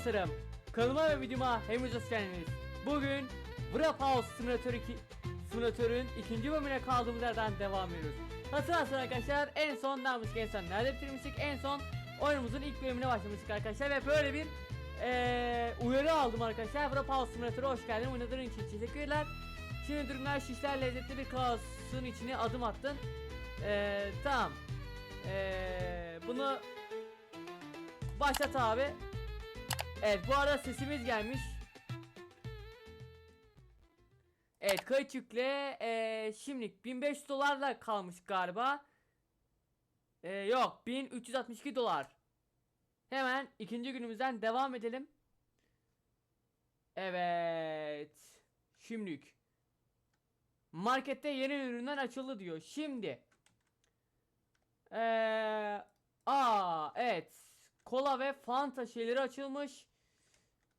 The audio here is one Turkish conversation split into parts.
dostlarım. Kanalıma ve videoma hepiniz hoş geldiniz. Bugün Wrap House Simulator 2 Simulator'ın ikinci bölümüne kaldığımız yerden devam ediyoruz. Hatırlarsınız arkadaşlar en son ne yapmıştık en son nerede bitirmiştik en son oyunumuzun ilk bölümüne başlamıştık arkadaşlar ve böyle bir eee, uyarı aldım arkadaşlar. Wrap House Simulator'a hoş geldin oynadığın için teşekkürler. Şimdi durumlar şişler lezzetli bir kaosun içine adım attın. Eee tamam. Eee bunu başlat abi. Evet bu arada sesimiz gelmiş. Evet kayıt yükle. Ee, şimdilik 1500 dolarla kalmış galiba. Ee, yok 1362 dolar. Hemen ikinci günümüzden devam edelim. Evet. Şimdilik. Markette yeni ürünler açıldı diyor. Şimdi. Ee, aa evet. Kola ve Fanta şeyleri açılmış.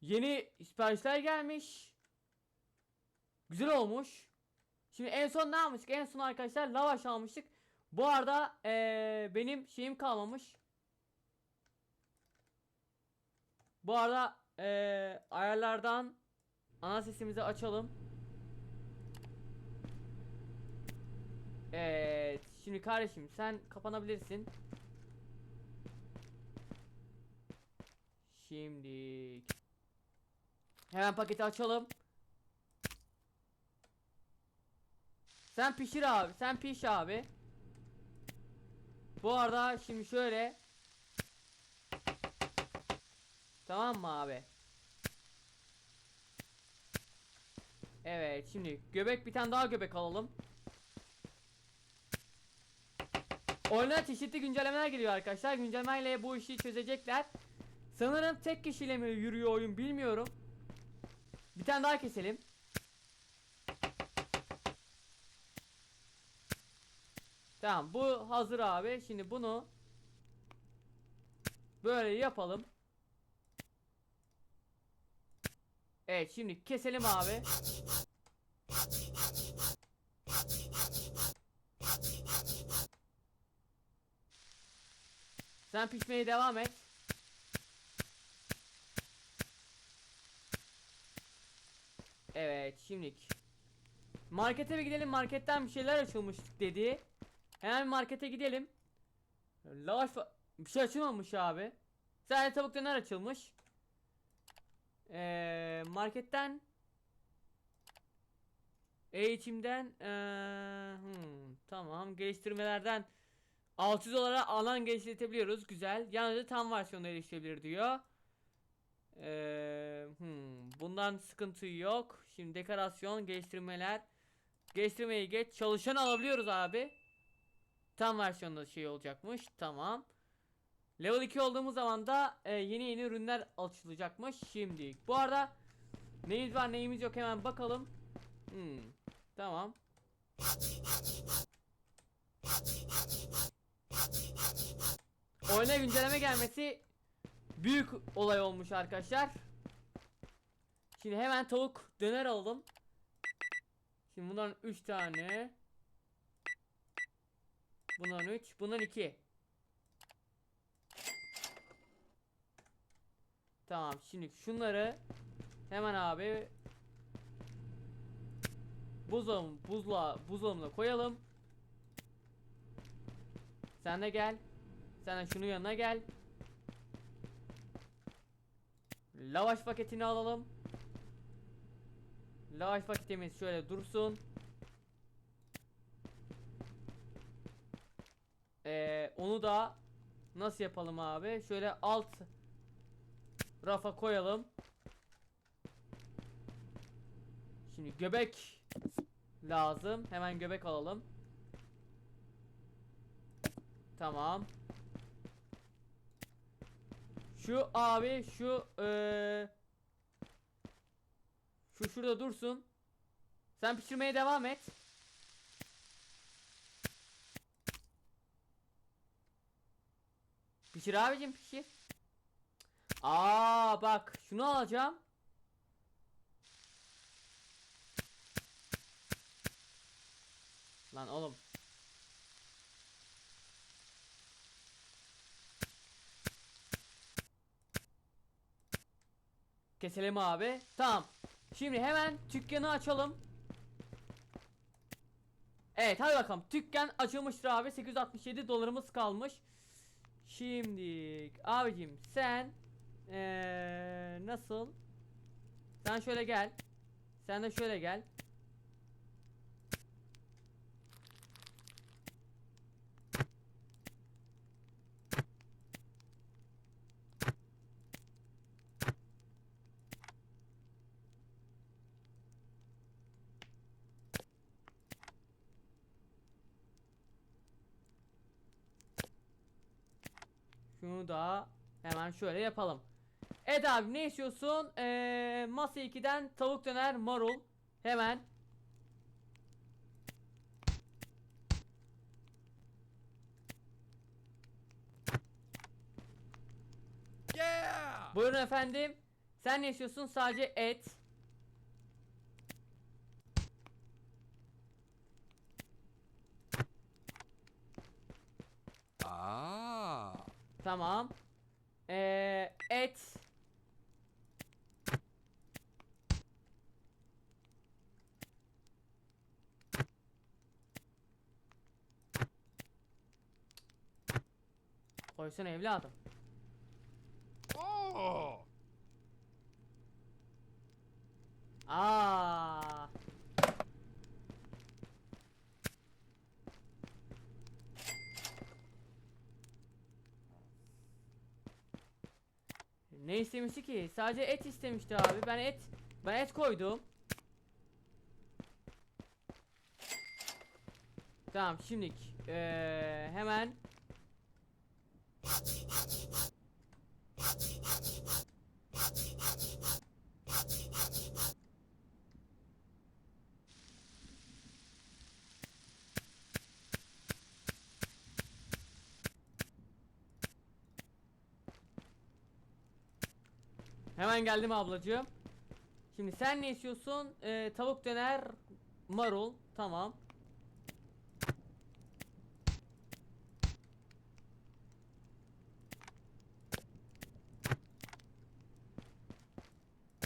Yeni siparişler gelmiş. Güzel olmuş. Şimdi en son ne yapmıştık? En son arkadaşlar lavaş almıştık. Bu arada ee, benim şeyim kalmamış. Bu arada ee, ayarlardan ana sesimizi açalım. Evet. Şimdi kardeşim sen kapanabilirsin. Şimdi hemen paketi açalım. Sen pişir abi. Sen piş abi. Bu arada şimdi şöyle Tamam mı abi? Evet şimdi göbek bir tane daha göbek alalım. Oyuna çeşitli güncellemeler geliyor arkadaşlar. Güncellemeyle bu işi çözecekler. Sanırım tek kişiyle mi yürüyor oyun bilmiyorum. Bir tane daha keselim. Tamam bu hazır abi. Şimdi bunu böyle yapalım. Evet şimdi keselim abi. Sen pişmeye devam et. Evet şimdilik. Markete bir gidelim marketten bir şeyler açılmıştık dedi. Hemen markete gidelim. Lavaş bir şey açılmamış abi. Sadece tavuk döner açılmış. Ee, Marketten Eğitimden ee, hmm, Tamam. Geliştirmelerden 600 dolara alan geliştirebiliyoruz. Güzel. Yalnızca tam versiyonu erişilebilir diyor ee, hmm, bundan sıkıntı yok. Şimdi dekorasyon, geliştirmeler. Geliştirmeyi geç. Çalışan alabiliyoruz abi. Tam versiyonda şey olacakmış. Tamam. Level 2 olduğumuz zaman da e, yeni yeni ürünler açılacakmış. Şimdi. Bu arada neyimiz var neyimiz yok hemen bakalım. Hmm, tamam. Oyuna güncelleme gelmesi büyük olay olmuş arkadaşlar. Şimdi hemen tavuk döner alalım. Şimdi bundan 3 tane. Bundan 3, bundan 2. Tamam, şimdi şunları hemen abi buzdolabı buzluğa buzdolabına koyalım. Sen de gel. Sen de şunun yanına gel. Lavaş paketini alalım. Lavaş paketimiz şöyle dursun. Ee, onu da nasıl yapalım abi? Şöyle alt rafa koyalım. Şimdi göbek lazım. Hemen göbek alalım. Tamam. Şu abi şu eee şu şurada dursun. Sen pişirmeye devam et. Pişir abicim pişir. Aa bak şunu alacağım. Lan oğlum. Keselim abi. Tamam. Şimdi hemen dükkanı açalım. Evet hadi bakalım. Dükkan açılmıştır abi. 867 dolarımız kalmış. Şimdi abicim sen ee, nasıl? Sen şöyle gel. Sen de şöyle gel. Şunu da hemen şöyle yapalım. Evet abi ne istiyorsun? Ee, masa 2'den tavuk döner marul. Hemen. Yeah! Buyurun efendim. Sen ne istiyorsun? Sadece et. Aa. Tamam. Ee, et. Koysun evladım. Oh. Aa. Ne istemişti ki? Sadece et istemişti abi. Ben et ben et koydum. Tamam şimdilik eee, hemen Hemen geldim ablacığım. Şimdi sen ne istiyorsun? Ee, tavuk döner, marul. Tamam.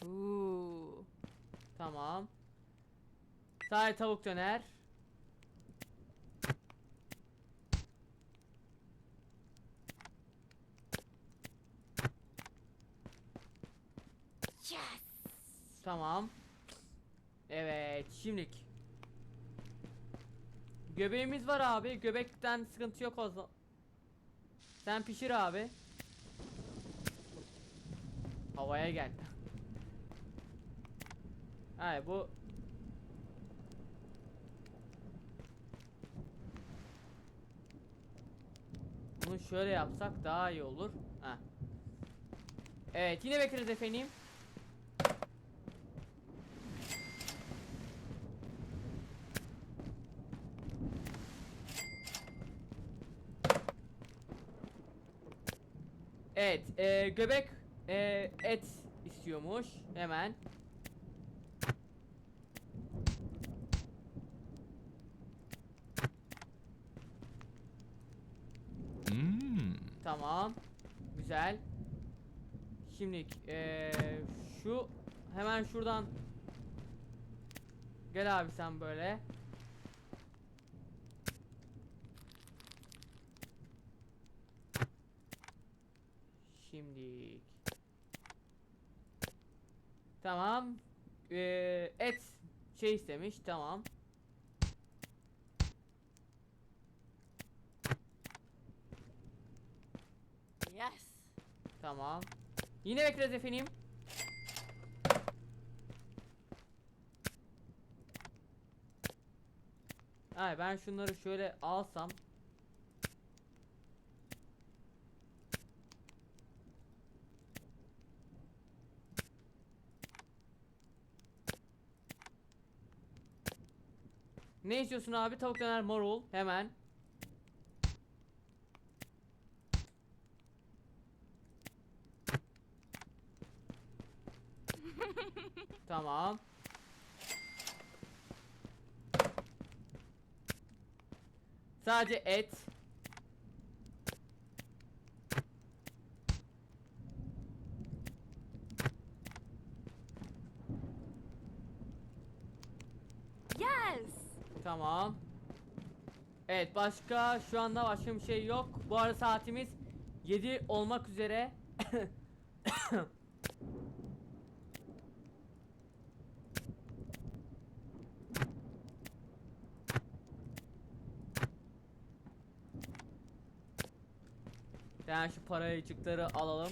Uuu. Tamam. Sadece tavuk döner. Tamam. Evet, şimdilik. Göbeğimiz var abi. Göbekten sıkıntı yok o zaman. Sen pişir abi. Havaya geldi. Hayır bu Bunu şöyle yapsak daha iyi olur. Ha. Evet, yine bekleriz efendim. Evet, e, göbek e, et istiyormuş. Hemen. Hmm. Tamam. Güzel. Şimdi e, şu hemen şuradan Gel abi sen böyle. Şimdi Tamam. Ee, et şey istemiş. Tamam. Yes. Tamam. Yine bekleriz efendim. Ay ben şunları şöyle alsam. Ne istiyorsun abi? Tavuk döner marul. Hemen. Tamam. Sadece et. Tamam. Evet başka şu anda başka bir şey yok. Bu arada saatimiz 7 olmak üzere. Yani şu parayıcıkları alalım.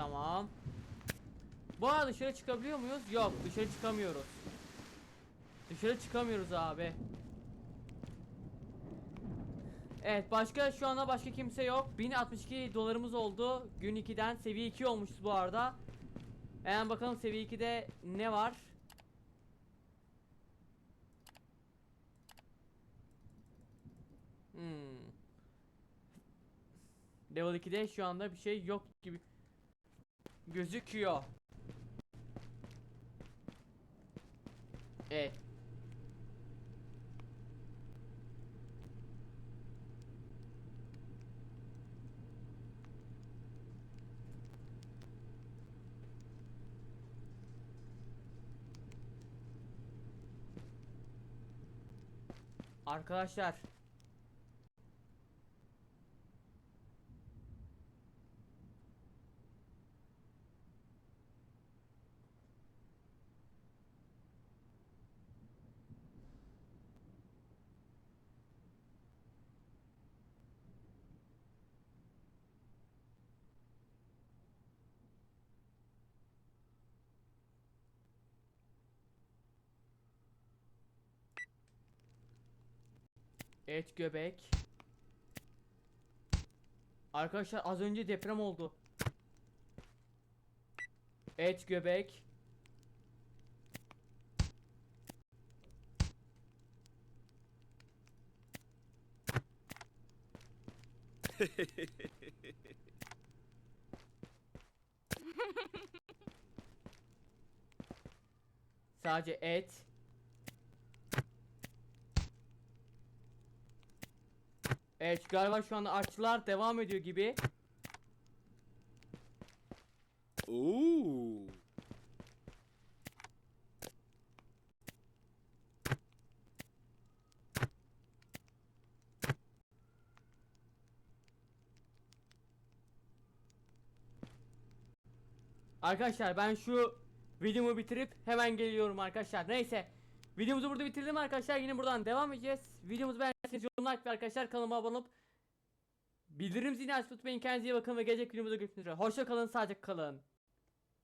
Tamam. Bu arada dışarı çıkabiliyor muyuz? Yok dışarı çıkamıyoruz. Dışarı çıkamıyoruz abi. Evet başka şu anda başka kimse yok. 1062 dolarımız oldu. Gün 2'den seviye 2 olmuşuz bu arada. Hemen bakalım seviye 2'de ne var? Hmm. Level 2'de şu anda bir şey yok gibi gözüküyor. Evet. Arkadaşlar Et göbek. Arkadaşlar az önce deprem oldu. Et göbek. Sadece et. Evet galiba şu anda artçılar devam ediyor gibi. Ooh. Arkadaşlar ben şu videomu bitirip hemen geliyorum arkadaşlar. Neyse. Videomuzu burada bitirdim arkadaşlar. Yine buradan devam edeceğiz. Videomuzu beğendiyseniz like ve arkadaşlar kanalıma abone olup bildirim zilini açmayı unutmayın. Kendinize iyi bakın ve gelecek videomuzda görüşmek üzere. Hoşça kalın, sağlıcakla kalın.